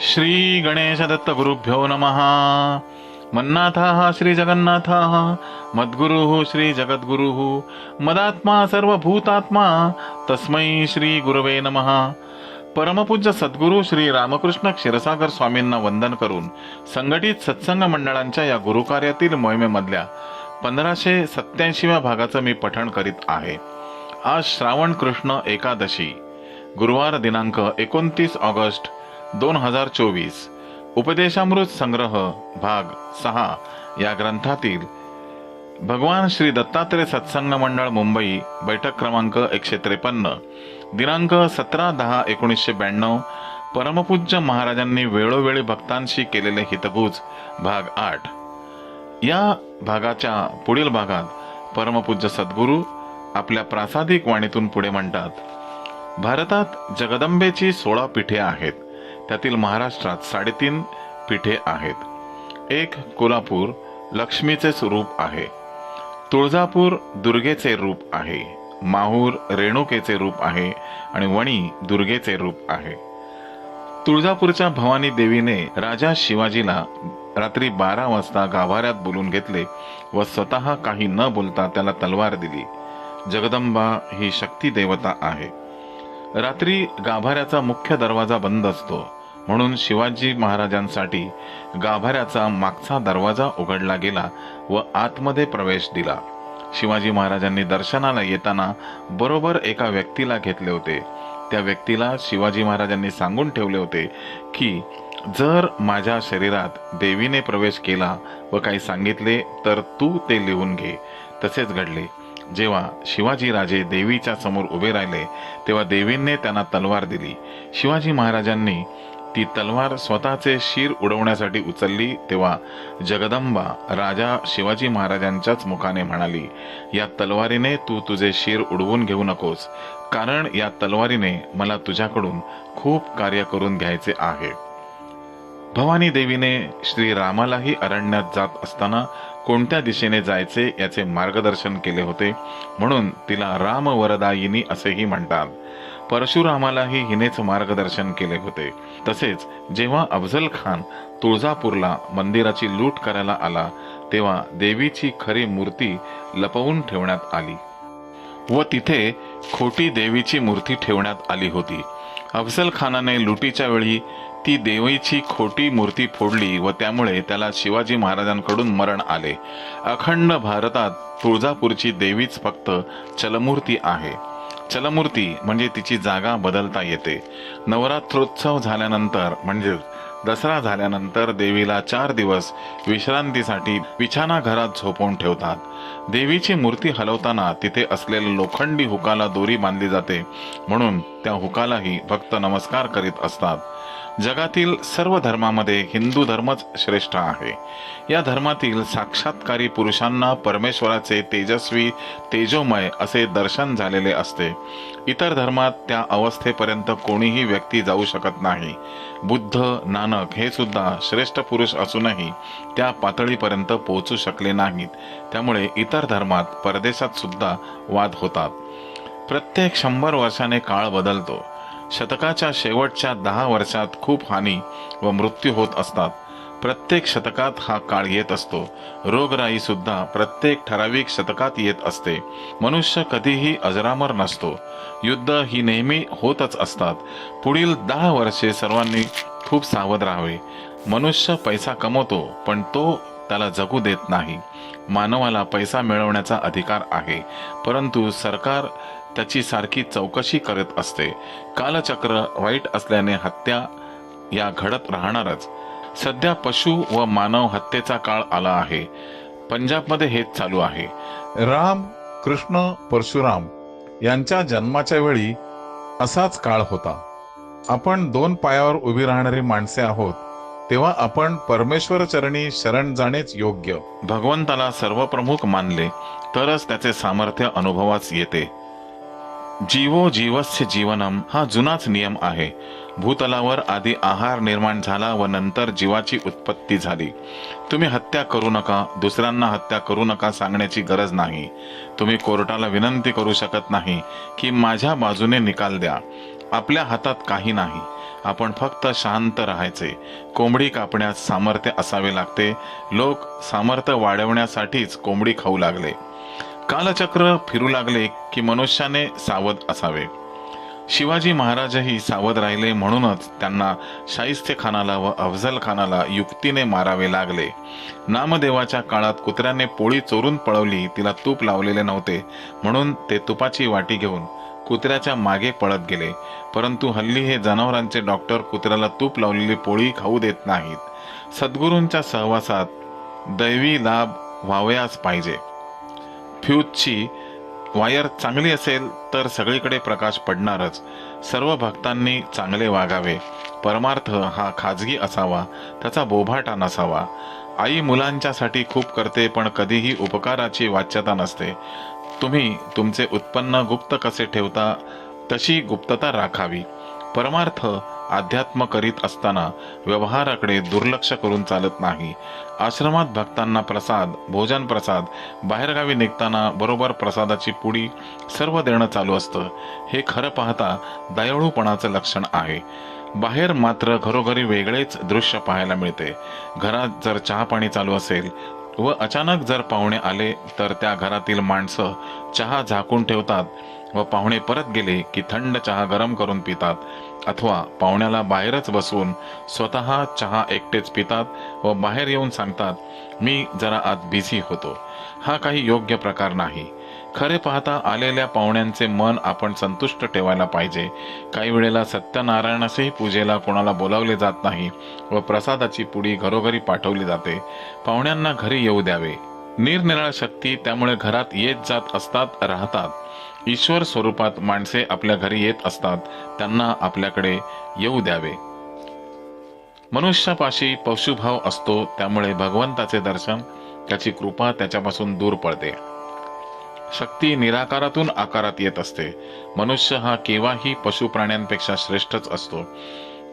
श्री गणेश दत्त गुरुभ्यो नमः। मन्नाथः श्री जगन्नाथः मद्गुरुः श्री जगद्गुरुः मदात्मा सर्वभूतात्मा तस्मै श्री गुरवे नमः। परमपूज्य सद्गुरू श्री रामकृष्ण क्षीरसागर स्वामींना वंदन करून संघटित सत्संग मंडळांच्या या गुरुकार्यातील मोहिमेमधल्या पंधराशे सत्याऐंशीव्या भागाचं मी पठण करीत आहे. आज श्रावण कृष्ण एकादशी गुरुवार दिनांक एकोणतीस ऑगस्ट दोन हजार चोवीस. उपदेशामृत संग्रह भाग सहा या ग्रंथातील भगवान श्री दत्तात्रय सत्संग मंडळ मुंबई बैठक क्रमांक एकशे त्रेपन्न. दिनांक सतरा दहा एकोणीसशे ब्याण्णव परमपूज्य महाराजांनी वेळोवेळी भक्तांशी केलेले हितभूज भाग आठ. या भागाच्या पुढील भागात परमपूज्य सद्गुरू आपल्या प्रासादिक वाणीतून पुढे म्हणतात भारतात जगदंबेची सोळा पीठे आहेत. त्यातील महाराष्ट्रात साडेतीन पीठे आहेत. एक कोल्हापूर लक्ष्मीचे स्वरूप आहे. तुळजापूर दुर्गेचे रूप आहे. माहूर रेणुकेचे रूप आहे आणि वणी दुर्गेचे रूप आहे. तुळजापूरच्या भवानी देवीने राजा शिवाजीला रात्री बारा वाजता गाभाऱ्यात बोलून घेतले व स्वतः काही न बोलता त्याला तलवार दिली. जगदंबा ही शक्ती देवता आहे. रात्री गाभाऱ्याचा मुख्य दरवाजा बंद असतो. म्हणून शिवाजी महाराजांसाठी गाभाऱ्याचा मागचा दरवाजा उघडला गेला व आतमध्ये प्रवेश दिला. शिवाजी महाराजांनी दर्शनाला येताना बरोबर एका व्यक्तीला घेतले होते. त्या व्यक्तीला शिवाजी महाराजांनी सांगून ठेवले होते की जर माझ्या शरीरात देवीने प्रवेश केला व काही सांगितले तर तू ते लिहून घे. तसेच घडले. जेव्हा शिवाजी राजे देवीच्या समोर उभे राहिले तेव्हा देवींनी त्यांना तलवार दिली. शिवाजी महाराजांनी ती तलवार स्वतःचे शिर उडवण्यासाठी उचलली तेव्हा जगदंबा राजा शिवाजी महाराजांच्याच मुखाने म्हणाली या तलवारीने तू तुझे शिर उडवून घेऊ नकोस कारण या तलवारीने मला तुझ्याकडून खूप कार्य करून घ्यायचे आहे. भवानी देवीने श्री रामालाही अरण्यात जात असताना कोणत्या दिशेने जायचे याचे मार्गदर्शन केले होते म्हणून तिला राम वरदायिनी असेही म्हणतात. परशुरामालाही हिनेच मार्गदर्शन केले होते. तसेच जेव्हा अफजल खान तुळजापूरला मंदिराची लूट करायला आला तेव्हा देवीची खरी मूर्ती लपवून ठेवण्यात आली. व तिथे खोटी देवीची मूर्ती ठेवण्यात आली होती. अफजल खानाने लुटीच्या वेळी ती देवीची खोटी मूर्ती फोडली व त्यामुळे त्याला शिवाजी महाराजांकडून मरण आले. अखंड भारतात तुळजापूरची देवीच फक्त चलमूर्ती आहे. चलमूर्ती म्हणजे तिची जागा बदलता येते. नवरात्रोत्सव झाल्यानंतर म्हणजे दसरा झाल्यानंतर देवीला चार दिवस विश्रांतीसाठी बिछाना घरात झोपवून ठेवतात. देवीची मूर्ती हलवताना तिथे असलेल्या लोखंडी हुकाला दोरी बांधली जाते म्हणून त्या हुकालाही भक्त नमस्कार करीत असतात. जगातील सर्व धर्मामध्ये हिंदू धर्मच श्रेष्ठ आहे. या धर्मातील साक्षात्कारी पुरुषांना परमेश्वराचे तेजस्वी तेजोमय असे दर्शन झालेले असते. इतर धर्मात त्या अवस्थेपर्यंत कोणीही व्यक्ती जाऊ शकत नाही. बुद्ध नानक हे सुद्धा श्रेष्ठ पुरुष असूनही त्या पातळीपर्यंत पोहोचू शकले नाहीत. त्यामुळे इतर धर्मात परदेशात सुद्धा वाद होतात. प्रत्येक शंभर वर्षाने काळ बदलतो. शतकाच्या शेवटच्या दहा वर्षात खूप हानी व मृत्यू होत असतात. प्रत्येक शतकात हा काळ येत असतो. रोगराई सुद्धा प्रत्येक ठराविक शतकात येत असते. मनुष्य कधीही अजरामर नसतो. युद्ध ही नेहमी होतच असतात. पुढील दहा वर्षे सर्वांनी खूप सावध राहावे. मनुष्य पैसा कमवतो पण तो त्याला जगू देत नाही. मानवाला पैसा मिळवण्याचा अधिकार आहे. परंतु सरकार त्याची सारखी चौकशी करत असते. कालचक्र वाईट असल्याने हत्या या घडत राहणारच. सध्या पशु व मानव हत्येचा काळ आला आहे. पंजाबमध्ये हेच चालू आहे. राम कृष्ण परशुराम यांच्या जन्माच्या वेळी असाच काळ होता. आपण दोन पायावर उभी राहणारी माणसे आहोत तेव्हा आपण परमेश्वर चरणी शरण जाणेच योग्य. भगवंताला सर्वप्रमुख मानले तरच त्याचे सामर्थ्य अनुभवास येते. जीवो जीवस्य जीवनम हा जुनाच नियम आहे. भूतलावर आधी आहार निर्माण झाला व नंतर जीवाची उत्पत्ती झाली. तुम्ही हत्या करू नका दुसऱ्यांना हत्या करू नका सांगण्याची गरज नाही. तुम्ही कोर्टाला विनंती करू शकत नाही की माझ्या बाजूने निकाल द्या. आपल्या हातात काही नाही. आपण फक्त शांत राहायचे. कोंबडी कापण्यास सामर्थ्य असावे लागते. लोक सामर्थ्य वाढवण्यासाठीच कोंबडी खाऊ लागले. कालचक्र फिरू लागले की मनुष्याने सावध असावे. शिवाजी महाराजही सावध राहिले म्हणूनच त्यांना शाहिस्ते खानाला व अफजल खानाला युक्तीने मारावे लागले. नामदेवाच्या काळात कुत्र्याने पोळी चोरून पळवली तिला तूप लावलेले नव्हते म्हणून ते तुपाची वाटी घेऊन कुत्र्याच्या मागे पळत गेले. परंतु हल्ली हे जनावरांचे डॉक्टर कुत्र्याला तूप लावलेली पोळी खाऊ देत नाहीत. सद्गुरूंच्या सहवासात दैवी लाभ व्हावयास पाहिजे. फ्यूजची वायर चांगली असेल तर सगळीकडे प्रकाश पडणारच. सर्व भक्तांनी चांगले वागावे. परमार्थ हा खाजगी असावा त्याचा बोभाटा नसावा. आई मुलांच्यासाठी खूप करते पण कधीही उपकाराची वाच्यता नसते. तुम्ही तुमचे उत्पन्न गुप्त कसे ठेवता तशी गुप्तता राखावी. परमार्थ अध्यात्म करीत असताना व्यवहाराकडे दुर्लक्ष करून चालत नाही. आश्रमात भक्तांना प्रसाद भोजन प्रसाद बाहेरगावी निघताना बरोबर प्रसादाची पुडी सर्व देणं चालू असतं. हे खरं पाहता दयाळूपणाचं लक्षण आहे. बाहेर मात्र घरोघरी वेगळेच दृश्य पाहायला मिळते. घरात जर चहा पाणी चालू असेल व अचानक जर पाहुणे आले तर त्या घरातील माणसं चहा झाकून ठेवतात व पाहुणे परत गेले की थंड चहा गरम करून पितात अथवा पाहुण्याला बाहेरच बसून स्वतः चहा एकटेच पितात व बाहेर येऊन सांगतात मी जरा आज बिझी होतो. हा काही योग्य प्रकार नाही. खरे पाहता आलेल्या पाहुण्यांचे मन आपण संतुष्ट ठेवायला पाहिजे. काही वेळेला सत्यनारायणासही पूजेला कोणाला बोलावले जात नाही व प्रसादाची पुडी घरोघरी पाठवली जाते. पाहुण्यांना घरी येऊ द्यावे. निरनिराळ शक्ती त्यामुळे घरात येत जात असतात राहतात. ईश्वर स्वरूपात माणसे आपल्या घरी येत असतात त्यांना आपल्याकडे येऊ द्यावे. मनुष्यापाशी पशुभाव असतो त्यामुळे भगवंताचे दर्शन त्याची कृपा त्याच्यापासून दूर पडते. शक्ती निराकारातून आकारात येत असते. मनुष्य हा केव्हाही पशु प्राण्यांपेक्षा श्रेष्ठच असतो.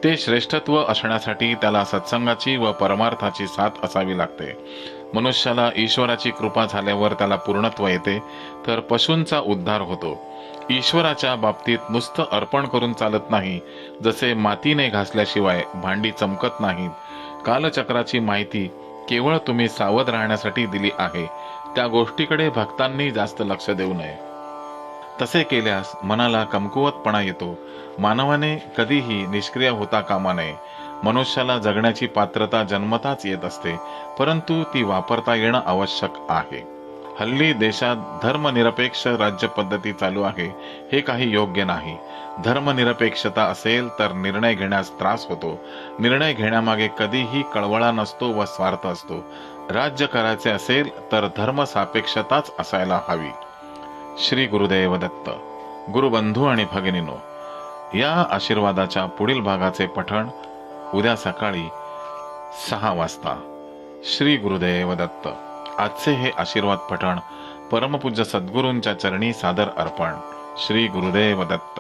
ते श्रेष्ठत्व असण्यासाठी त्याला सत्संगाची व परमार्थाची साथ असावी लागते. मनुष्याला ईश्वराची कृपा झाल्यावर त्याला पूर्णत्व येते तर पशूंचा उद्धार होतो. ईश्वराच्या बाबतीत नुसतं अर्पण करून चालत नाही जसे मातीने घासल्याशिवाय भांडी चमकत नाहीत. कालचक्राची माहिती केवळ तुम्ही सावध राहण्यासाठी दिली आहे त्या गोष्टीकडे भक्तांनी जास्त लक्ष देऊ नये. तसे केल्यास मनाला कमकुवतपणा येतो. मानवाने कधीही निष्क्रिय होता कामा नये. मनुष्याला जगण्याची पात्रता जन्मताच येत असते परंतु ती वापरता येणं आवश्यक आहे. हल्ली देशात धर्मनिरपेक्ष राज्य पद्धती चालू आहे हे काही योग्य नाही. धर्मनिरपेक्षता असेल तर निर्णय घेण्यास त्रास होतो. निर्णय घेण्यामागे कधीही कळवळा नसतो व स्वार्थ असतो. राज्य करायचे असेल तर धर्मसापेक्षताच असायला हवी. श्री गुरुदेव दत्त गुरुबंधू आणि भगिनीनो या आशीर्वादाच्या पुढील भागाचे पठण उद्या सकाळी सहा वाजता. श्री गुरुदेव दत्त आजचे हे आशीर्वाद पठण परमपूज्य सद्गुरूंच्या चरणी सादर अर्पण. श्री गुरुदेव दत्त